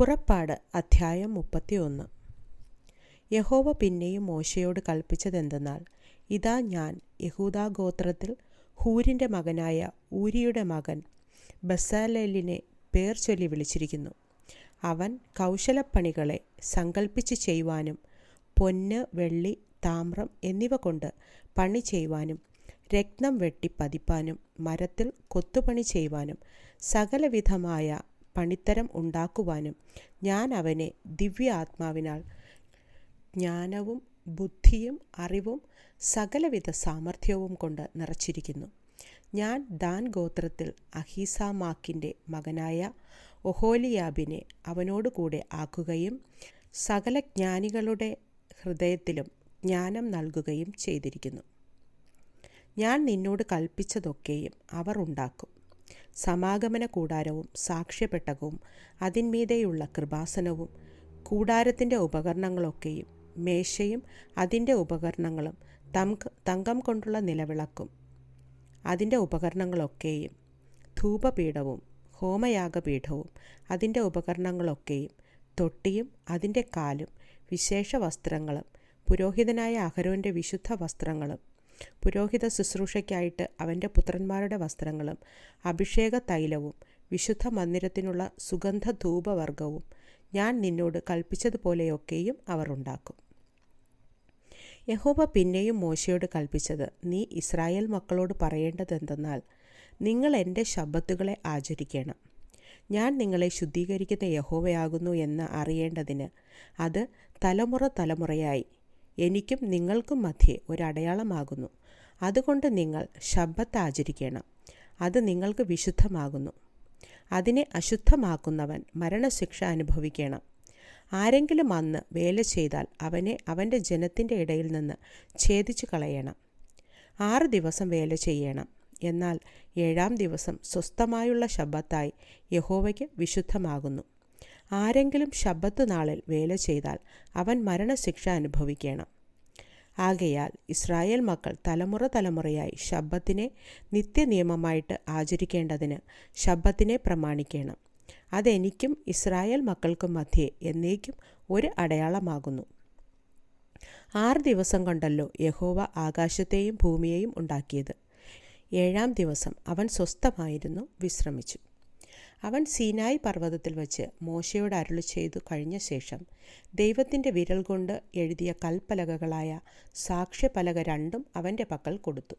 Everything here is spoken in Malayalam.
പുറപ്പാട് അധ്യായം മുപ്പത്തിയൊന്ന്. യഹോവ പിന്നെയും മോശയോട് കൽപ്പിച്ചതെന്തെന്നാൽ ഇതാ ഞാൻ യഹൂദാ ഗോത്രത്തിൽ ഹൂരിന്റെ മകനായ ഊരിയുടെ മകൻ ബസാലേലിനെ പേർ ചൊല്ലി വിളിച്ചിരിക്കുന്നു. അവൻ കൗശലപ്പണികളെ സങ്കൽപ്പിച്ച് ചെയ്യുവാനും പൊന്ന് വെള്ളി താമ്രം എന്നിവ കൊണ്ട് പണി ചെയ്യുവാനും രക്തം വെട്ടി പതിപ്പാനും മരത്തിൽ കൊത്തുപണി ചെയ്യുവാനും സകലവിധമായ പണിത്തരം ഉണ്ടാക്കുവാനും ഞാൻ അവനെ ദിവ്യ ആത്മാവിനാൽ ജ്ഞാനവും ബുദ്ധിയും അറിവും സകലവിധ സാമർഥ്യവും കൊണ്ട് നിറച്ചിരിക്കുന്നു. ഞാൻ ദാൻ ഗോത്രത്തിൽ അഹീസാമാക്കിന്റെ മകനായ ഒഹോലിയാബിനെ അവനോടുകൂടെ ആക്കുകയും സകല ജ്ഞാനികളുടെ ഹൃദയത്തിലും ജ്ഞാനം നൽകുകയും ചെയ്തിരിക്കുന്നു. ഞാൻ നിന്നോട് കൽപ്പിച്ചതൊക്കെയും അവർ ഉണ്ടാക്കും. സമാഗമന കൂടാരവും സാക്ഷ്യപ്പെട്ടകവും അതിന്മീതെയുള്ള കൃപാസനവും കൂടാരത്തിന്റെ ഉപകരണങ്ങളൊക്കെയും മേശയും അതിന്റെ ഉപകരണങ്ങളും തങ്ക കൊണ്ടുള്ള നിലവിളക്കും അതിന്റെ ഉപകരണങ്ങളൊക്കെയും ധൂപപീഠവും ഹോമയാഗപീഠവും അതിന്റെ ഉപകരണങ്ങളൊക്കെയും തൊട്ടിയും അതിന്റെ കാലും വിശേഷ വസ്ത്രങ്ങളും പുരോഹിതനായ അഹരോന്റെ വിശുദ്ധ വസ്ത്രങ്ങളും പുരോഹിത ശുശ്രൂഷയ്ക്കായിട്ട് അവന്റെ പുത്രന്മാരുടെ വസ്ത്രങ്ങളും അഭിഷേക തൈലവും വിശുദ്ധ മന്ദിരത്തിനുള്ള സുഗന്ധ ധൂപവർഗവും ഞാൻ നിന്നോട് കൽപ്പിച്ചതുപോലെയൊക്കെയും അവർ ഉണ്ടാക്കും. യഹോവ പിന്നെയും മോശയോട് കൽപ്പിച്ചത് നീ ഇസ്രായേൽ മക്കളോട് പറയേണ്ടതെന്തെന്നാൽ നിങ്ങൾ എന്റെ ശബ്ദത്തുകളെ ആചരിക്കണം. ഞാൻ നിങ്ങളെ ശുദ്ധീകരിക്കുന്ന യഹോവയാകുന്നു എന്ന് അറിയേണ്ടതിന് അത് തലമുറ തലമുറയായി എനിക്കും നിങ്ങൾക്കും മധ്യേ ഒരടയാളമാകുന്നു. അതുകൊണ്ട് നിങ്ങൾ ശബ്ദത്ത് ആചരിക്കണം. അത് നിങ്ങൾക്ക് വിശുദ്ധമാകുന്നു. അതിനെ അശുദ്ധമാക്കുന്നവൻ മരണശിക്ഷ അനുഭവിക്കണം. ആരെങ്കിലും അന്ന് വേല ചെയ്താൽ അവനെ അവന്റെ ജനത്തിന്റെ ഇടയിൽ നിന്ന് ഛേദിച്ചു കളയണം. ആറ് ദിവസം വേല ചെയ്യണം. എന്നാൽ ഏഴാം ദിവസം സ്വസ്ഥമായുള്ള ശബ്ദത്തായി യഹോവയ്ക്ക് വിശുദ്ധമാകുന്നു. ആരെങ്കിലും ശബ്ബത്ത് നാളിൽ വേല ചെയ്താൽ അവൻ മരണശിക്ഷ അനുഭവിക്കണം. ആകയാൽ ഇസ്രായേൽ മക്കൾ തലമുറ തലമുറയായി ശബ്ബത്തിനെ നിത്യനിയമമായിട്ട് ആചരിക്കേണ്ടതിന് ശബ്ബത്തിനെ പ്രമാണിക്കണം. അതെനിക്കും ഇസ്രായേൽ മക്കൾക്കും മധ്യേ എന്നേക്കും ഒരു അടയാളമാകുന്നു. ആറ് ദിവസം കൊണ്ടല്ലോ യഹോവ ആകാശത്തെയും ഭൂമിയെയും ഉണ്ടാക്കിയത്. ഏഴാം ദിവസം അവൻ സ്വസ്ഥമായിരുന്നു വിശ്രമിച്ചു. അവൻ സീനായി പർവതത്തിൽ വച്ച് മോശയോട് അരുളി ചെയ്തു കഴിഞ്ഞ ശേഷം ദൈവത്തിന്റെ വിരൽ കൊണ്ട് എഴുതിയ കൽപ്പലകകളായ സാക്ഷ്യപലക രണ്ടും അവന്റെ പക്കൽ കൊടുത്തു.